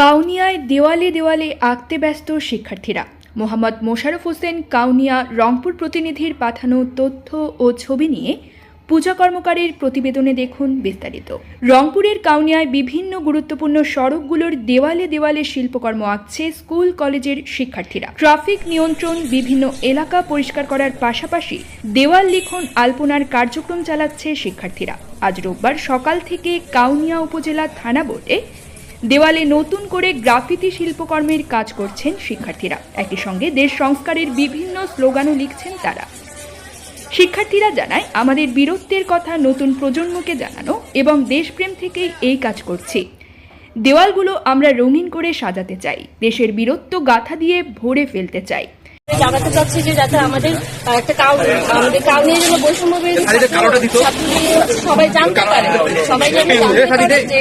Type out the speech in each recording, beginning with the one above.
কাউনিয়ায় দেওয়ালে দেওয়ালে আঁকতে ব্যস্ত শিক্ষার্থীরা। মোহাম্মদ মোশারফ হোসেন কাউনিয়া রংপুর প্রতিনিধির পাঠানো তথ্য ও ছবি নিয়ে পূজা কর্মকারের প্রতিবেদনে দেখুন বিস্তারিত। রংপুরের কাউনিয়ায় বিভিন্ন গুরুত্বপূর্ণ সড়কগুলোর দেওয়ালে দেওয়ালে শিল্পকর্ম আঁকছে স্কুল, কলেজের শিক্ষার্থীরা। ট্রাফিক নিয়ন্ত্রণ বিভিন্ন এলাকা পরিষ্কার করার পাশাপাশি দেওয়াল লিখন আলপনার কার্যক্রম চালাচ্ছে শিক্ষার্থীরা। আজ রোববার সকাল থেকে কাউনিয়া উপজেলা থানা বোর্ডে দেওয়ালে নতুন করে গ্রাফিতি শিল্পকর্মের কাজ করছেন শিক্ষার্থীরা। একই সঙ্গে দেশ সংস্কারের বিভিন্ন স্লোগানও লিখছেন তারা। শিক্ষার্থীরা জানায়, আমাদের বীরত্বের কথা নতুন প্রজন্মকে জানানো এবং দেশপ্রেম থেকেই এই কাজ করছি। দেওয়ালগুলো আমরা রঙিন করে সাজাতে চাই। দেশের বীরত্ব গাথা দিয়ে ভরে ফেলতে চাই। জানাতে চাচ্ছি যে যাতে আমাদের একটা কাউ আমাদের কাউ নিয়ে যেন বৈষম্য সবাই জানতে পারে সবাই যেন জানতে পারে যে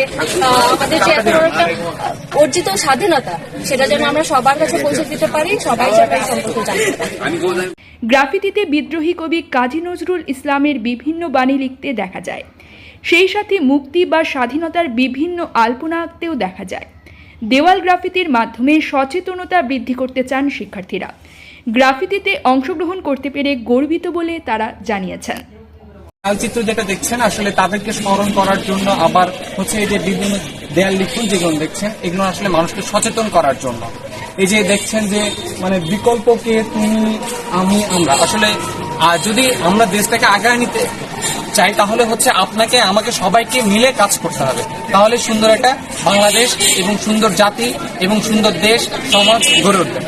আমাদের যে এত একটা অর্জিত স্বাধীনতা সেটা যেন আমরা সবার কাছে পৌঁছে দিতে পারি সবাই সম্পর্কে জানতে পারে। গ্রাফিতিতে বিদ্রোহী কবি কাজী নজরুল ইসলামের বিভিন্ন বাণী লিখতে দেখা যায়। সেই সাথে মুক্তি বা স্বাধীনতার বিভিন্ন আলপনা আঁকতেও দেখা যায়। দেওয়াল গ্রাফিতির মাধ্যমে সচেতনতা বৃদ্ধি করতে চান শিক্ষার্থীরা। গ্রাফিতিতে অংশগ্রহণ করতে পেরে গর্বিত বলে তারা জানিয়েছেন। মানচিত্র যেটা দেখছেন, আসলে তাদেরকে স্মরণ করার জন্য আবার হচ্ছে এই যে বিভিন্ন দেয়াল লিখন যেগুলো দেখছেন, এগুলো আসলে মানুষকে সচেতন করার জন্য। এই যে দেখছেন যে মানে বিকল্পকে তুমি, আমি, আমরা। আসলে যদি আমরা দেশটাকে আগায় নিতে চাই, তাহলে হচ্ছে আপনাকে, আমাকে সবাইকে মিলে কাজ করতে হবে। তাহলে সুন্দর একটা বাংলাদেশ এবং সুন্দর জাতি এবং সুন্দর দেশ, সমাজ গড়ে উঠবে।